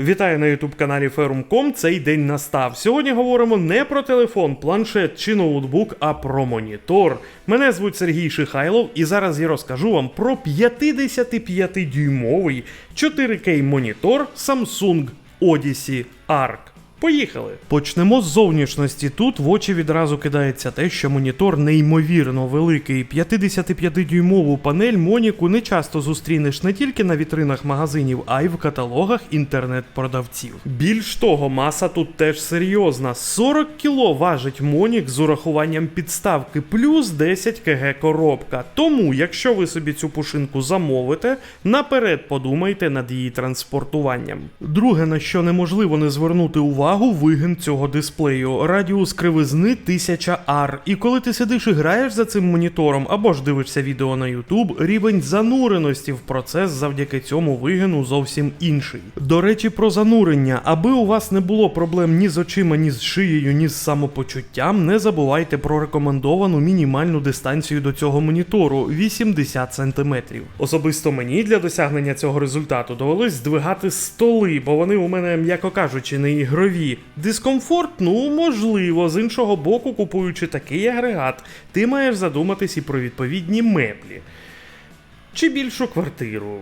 Вітаю на youtube каналі Ferrum.com. Цей день настав. Сьогодні говоримо не про телефон, планшет чи ноутбук, а про монітор. Мене звуть Сергій Шихайлов, і зараз я розкажу вам про 55-дюймовий 4К монітор Samsung Odyssey Arc. Поїхали. Почнемо з зовнішності. Тут в очі відразу кидається те, що монітор неймовірно великий. 55-дюймову панель Моніку не часто зустрінеш не тільки на вітринах магазинів, а й в каталогах інтернет-продавців. Більш того, маса тут теж серйозна. 40 кг важить Монік з урахуванням підставки, плюс 10 кг коробка. Тому, якщо ви собі цю пушинку замовите, наперед подумайте над її транспортуванням. Друге, на що неможливо не звернути увагу, вигин цього дисплею. Радіус кривизни 1000 R. І коли ти сидиш і граєш за цим монітором або ж дивишся відео на YouTube, рівень зануреності в процес завдяки цьому вигину зовсім інший. До речі, про занурення. Аби у вас не було проблем ні з очима, ні з шиєю, ні з самопочуттям, не забувайте про рекомендовану мінімальну дистанцію до цього монітору 80 см. Особисто мені для досягнення цього результату довелось здвигати столи, бо вони у мене, м'яко кажучи, не ігрові. Дискомфорт, ну можливо, з іншого боку, купуючи такий агрегат, ти маєш задуматись і про відповідні меблі. Чи більшу квартиру,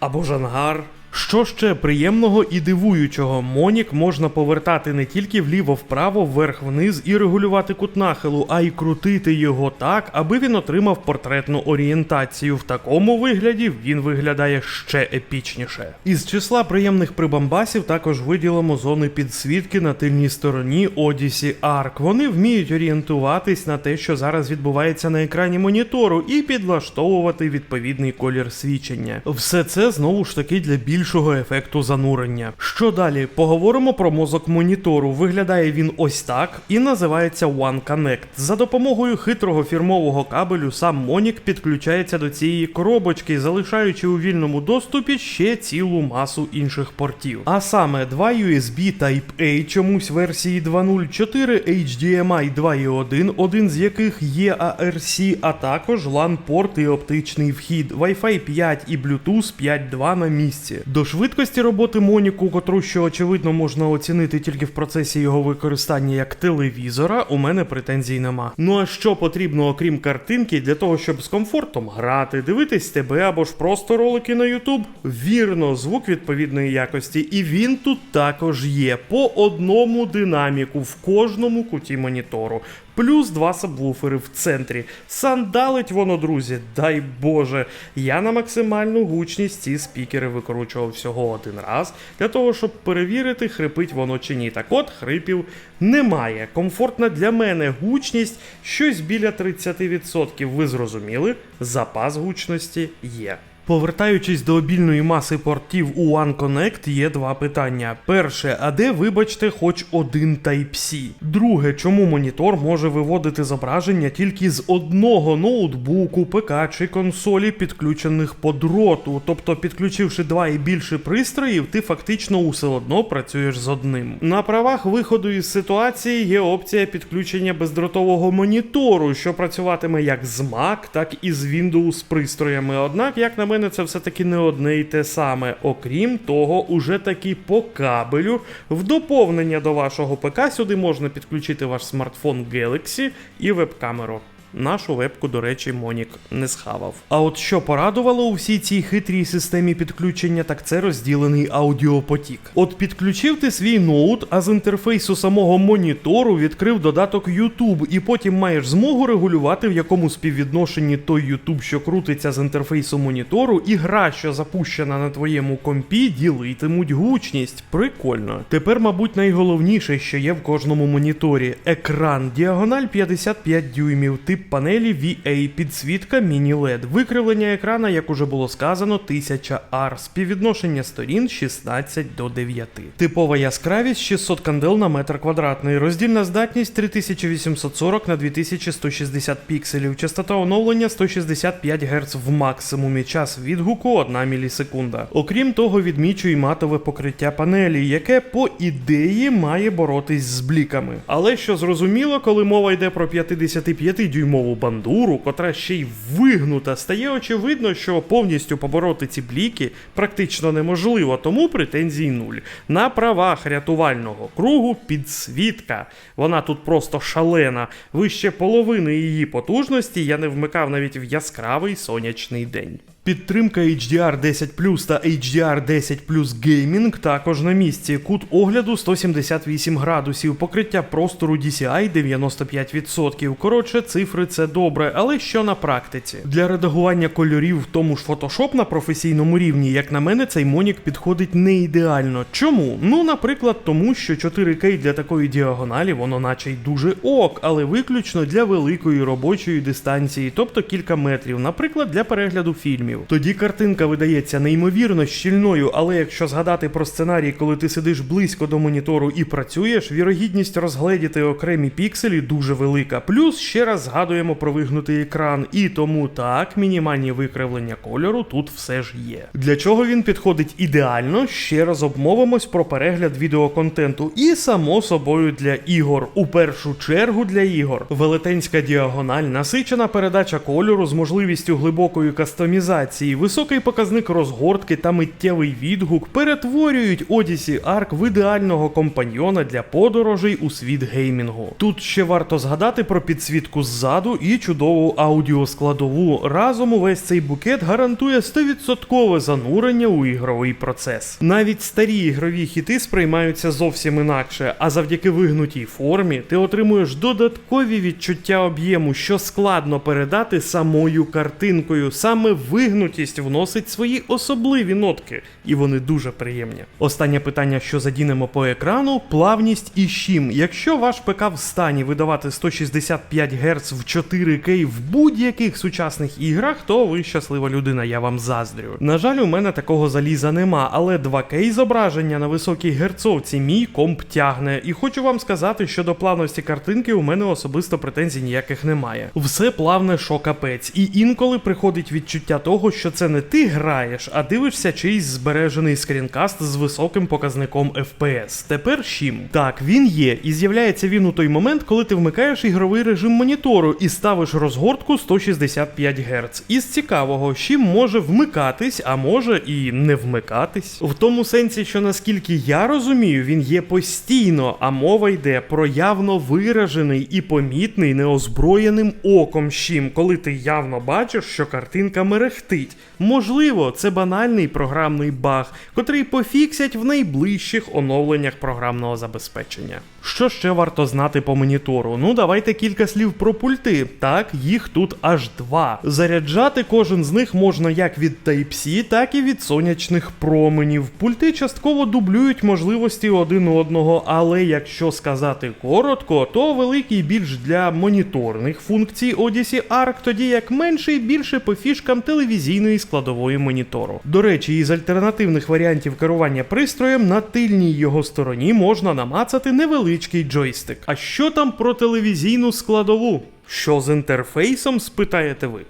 або ж ангар. Що ще приємного і дивуючого, Монік можна повертати не тільки вліво-вправо, вверх-вниз і регулювати кут нахилу, а й крутити його так, аби він отримав портретну орієнтацію. В такому вигляді він виглядає ще епічніше. Із числа приємних прибамбасів також виділимо зони підсвітки на тильній стороні Odyssey Arc. Вони вміють орієнтуватись на те, що зараз відбувається на екрані монітору, і підлаштовувати відповідний колір свічення. Все це знову ж таки для більшого ефекту занурення. Що далі? Поговоримо про мозок монітору. Виглядає він ось так і називається One Connect. За допомогою хитрого фірмового кабелю сам Монік підключається до цієї коробочки, залишаючи у вільному доступі ще цілу масу інших портів. А саме два USB Type-A, чомусь версії 2.0, 4 HDMI 2.1, один з яких є ARC, а також LAN-порт і оптичний вхід, Wi-Fi 5 і Bluetooth 5.2 на місці. До швидкості роботи Моніку, котру що очевидно можна оцінити тільки в процесі його використання як телевізора, у мене претензій нема. Ну а що потрібно, окрім картинки, для того, щоб з комфортом грати, дивитись тебе або ж просто ролики на YouTube? Вірно, звук відповідної якості, і він тут також є по одному динаміку в кожному куті монітору. Плюс два сабвуфери в центрі. Сандалить воно, друзі, дай Боже. Я на максимальну гучність ці спікери викручував всього один раз, для того, щоб перевірити, хрипить воно чи ні. Так от хрипів немає. Комфортна для мене гучність щось біля 30%. Ви зрозуміли? Запас гучності є. Повертаючись до обільної маси портів у One Connect, є два питання. Перше, а де, вибачте, хоч один Type-C? Друге, чому монітор може виводити зображення тільки з одного ноутбуку, ПК чи консолі, підключених по дроту? Тобто, підключивши два і більше пристроїв, ти фактично усе одно працюєш з одним. На правах виходу із ситуації є опція підключення бездротового монітору, що працюватиме як з Mac, так і з Windows пристроями. Однак, як на мене, це все-таки не одне і те саме. Окрім того, уже таки по кабелю, в доповнення до вашого ПК сюди можна підключити ваш смартфон Galaxy і веб-камеру. Нашу вебку, до речі, Монік не схавав. А от що порадувало у всій цій хитрій системі підключення, так це розділений аудіопотік. От підключив ти свій ноут, а з інтерфейсу самого монітору відкрив додаток YouTube, і потім маєш змогу регулювати, в якому співвідношенні той YouTube, що крутиться з інтерфейсу монітору, і гра, що запущена на твоєму компі, ділитимуть гучність. Прикольно. Тепер, мабуть, найголовніше, що є в кожному моніторі: екран, діагональ 55 дюймів, тип панелі VA, підсвітка міні-LED, викривлення екрана, як уже було сказано, 1000 R, співвідношення сторін 16 до 9. Типова яскравість 600 кандел на метр квадратний, роздільна здатність 3840 на 2160 пікселів, частота оновлення 165 Гц в максимумі, час відгуку 1 мілісекунда. Окрім того, відмічу і матове покриття панелі, яке по ідеї має боротись з бліками. Але що зрозуміло, коли мова йде про 55 дюймовий 10-дюймову бандуру, котра ще й вигнута, стає очевидно, що повністю побороти ці бліки практично неможливо, тому претензій нуль. На правах рятувального кругу підсвітка. Вона тут просто шалена. Вище половини її потужності я не вмикав навіть в яскравий сонячний день. Підтримка HDR 10 та HDR 10 Gaming також на місці. Кут огляду 178 градусів, покриття простору DCI 95%. Коротше, цифри це добре, але що на практиці? Для редагування кольорів в тому ж Photoshop на професійному рівні, як на мене, цей монік підходить не ідеально. Чому? Ну, наприклад, тому що 4К для такої діагоналі воно наче й дуже ок, але виключно для великої робочої дистанції, тобто кілька метрів, наприклад, для перегляду фільмів. Тоді картинка видається неймовірно щільною, але якщо згадати про сценарій, коли ти сидиш близько до монітору і працюєш, вірогідність розгледіти окремі пікселі дуже велика. Плюс ще раз згадуємо про вигнутий екран, і тому так, мінімальні викривлення кольору тут все ж є. Для чого він підходить ідеально? Ще раз обмовимось про перегляд відеоконтенту, і само собою для ігор. У першу чергу для ігор. Велетенська діагональ, насичена передача кольору з можливістю глибокої кастомізації, високий показник розгортки та миттєвий відгук перетворюють Odyssey Ark в ідеального компаньйона для подорожей у світ геймінгу. Тут ще варто згадати про підсвітку ззаду і чудову аудіоскладову. Разом увесь цей букет гарантує 100% занурення у ігровий процес. Навіть старі ігрові хіти сприймаються зовсім інакше, а завдяки вигнутій формі ти отримуєш додаткові відчуття об'єму, що складно передати самою картинкою. Саме вигнутість вносить свої особливі нотки, і вони дуже приємні. Останнє питання, що задінемо по екрану: плавність і щім. Якщо ваш ПК в стані видавати 165 Гц в 4К в будь-яких сучасних іграх, то ви щаслива людина, я вам заздрю. На жаль, у мене такого заліза нема, але 2К зображення на високій герцовці мій комп тягне. І хочу вам сказати, що до плавності картинки у мене особисто претензій ніяких немає. Все плавне, що капець, і інколи приходить відчуття того, що це не ти граєш, а дивишся чийсь збережений скрінкаст з високим показником FPS. Тепер щім. Так, він є, і з'являється він у той момент, коли ти вмикаєш ігровий режим монітору і ставиш розгортку 165 Гц. Із цікавого, щім може вмикатись, а може і не вмикатись. В тому сенсі, що наскільки я розумію, він є постійно, а мова йде про явно виражений і помітний неозброєним оком щім, коли ти явно бачиш, що картинка мерехтить. Можливо, це банальний програмний баг, котрий пофіксять в найближчих оновленнях програмного забезпечення. Що ще варто знати по монітору? Ну, давайте кілька слів про пульти. Так, їх тут аж два. Заряджати кожен з них можна як від Type-C, так і від сонячних променів. Пульти частково дублюють можливості один одного, але якщо сказати коротко, то великий більш для моніторних функцій Odyssey Arc, тоді як менший більше по фішкам телевізійної складової монітору. До речі, із альтернативних варіантів керування пристроєм на тильній його стороні можна намацати невеличкий джойстик. А що там про телевізійну складову? Що з інтерфейсом, спитаєте ви?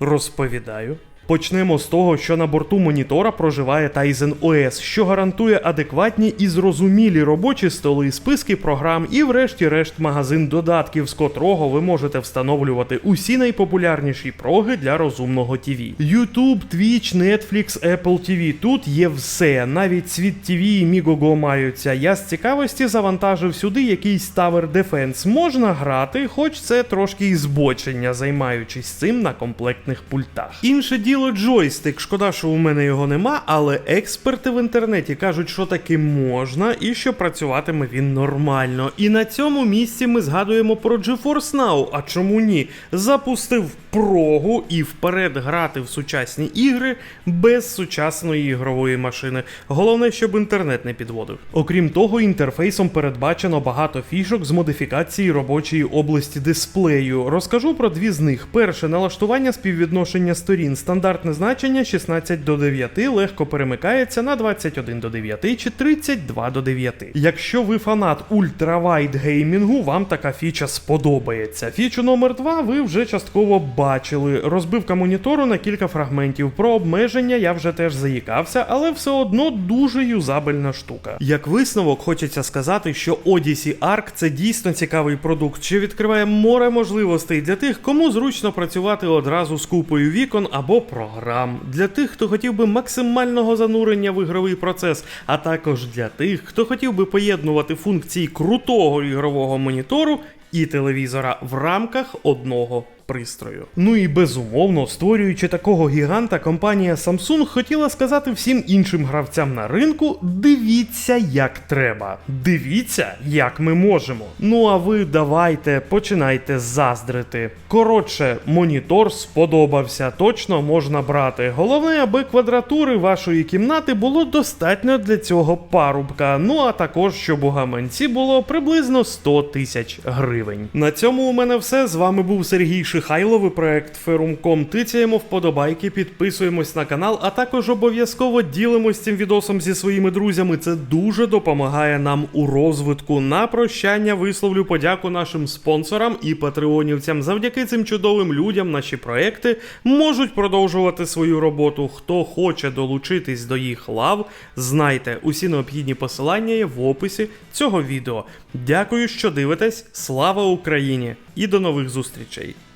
Розповідаю. Почнемо з того, що на борту монітора проживає Tizen OS, що гарантує адекватні і зрозумілі робочі столи, списки програм і, врешті-решт, магазин додатків, з котрого ви можете встановлювати усі найпопулярніші проги для розумного TV. YouTube, Twitch, Netflix, Apple TV. Тут є все. Навіть Світ TV і Migogo маються. Я з цікавості завантажив сюди якийсь Tower Defense. Можна грати, хоч це трошки і збочення, займаючись цим на комплектних пультах. Інше діло джойстик. Шкода, що у мене його нема, але експерти в інтернеті кажуть, що таки можна і що працюватиме він нормально. І на цьому місці ми згадуємо про GeForce Now. А чому ні? Запустив прогу і вперед грати в сучасні ігри без сучасної ігрової машини. Головне, щоб інтернет не підводив. Окрім того, інтерфейсом передбачено багато фішок з модифікації робочої області дисплею. Розкажу про дві з них. Перше налаштування співвідношення сторін. Стандартно стандартне значення 16 до 9 легко перемикається на 21 до 9 чи 32 до 9. Якщо ви фанат ультравайд геймінгу, вам така фіча сподобається. Фічу номер 2 ви вже частково бачили. Розбивка монітору на кілька фрагментів. Про обмеження я вже теж заїкався, але все одно дуже юзабельна штука. Як висновок, хочеться сказати, що Odyssey Arc це дійсно цікавий продукт, що відкриває море можливостей для тих, кому зручно працювати одразу з купою вікон або програм, для тих, хто хотів би максимального занурення в ігровий процес, а також для тих, хто хотів би поєднувати функції крутого ігрового монітору і телевізора в рамках одного пристрою. Ну і безумовно, створюючи такого гіганта, компанія Samsung хотіла сказати всім іншим гравцям на ринку: дивіться, як треба. Дивіться, як ми можемо. Ну а ви давайте починайте заздрити. Коротше, монітор сподобався, точно можна брати. Головне, аби квадратури вашої кімнати було достатньо для цього парубка. Ну а також, щоб у гаманці було приблизно 100 тисяч гривень. На цьому у мене все. З вами був Сергій Шихайлов проект Ferrum.com. Тицяємо вподобайки, підписуємось на канал, а також обов'язково ділимось цим відосом зі своїми друзями. Це дуже допомагає нам у розвитку. На прощання висловлю подяку нашим спонсорам і патреонівцям. Завдяки цим чудовим людям наші проекти можуть продовжувати свою роботу. Хто хоче долучитись до їх лав, знайте, усі необхідні посилання є в описі цього відео. Дякую, що дивитесь. Слава Україні! І до нових зустрічей!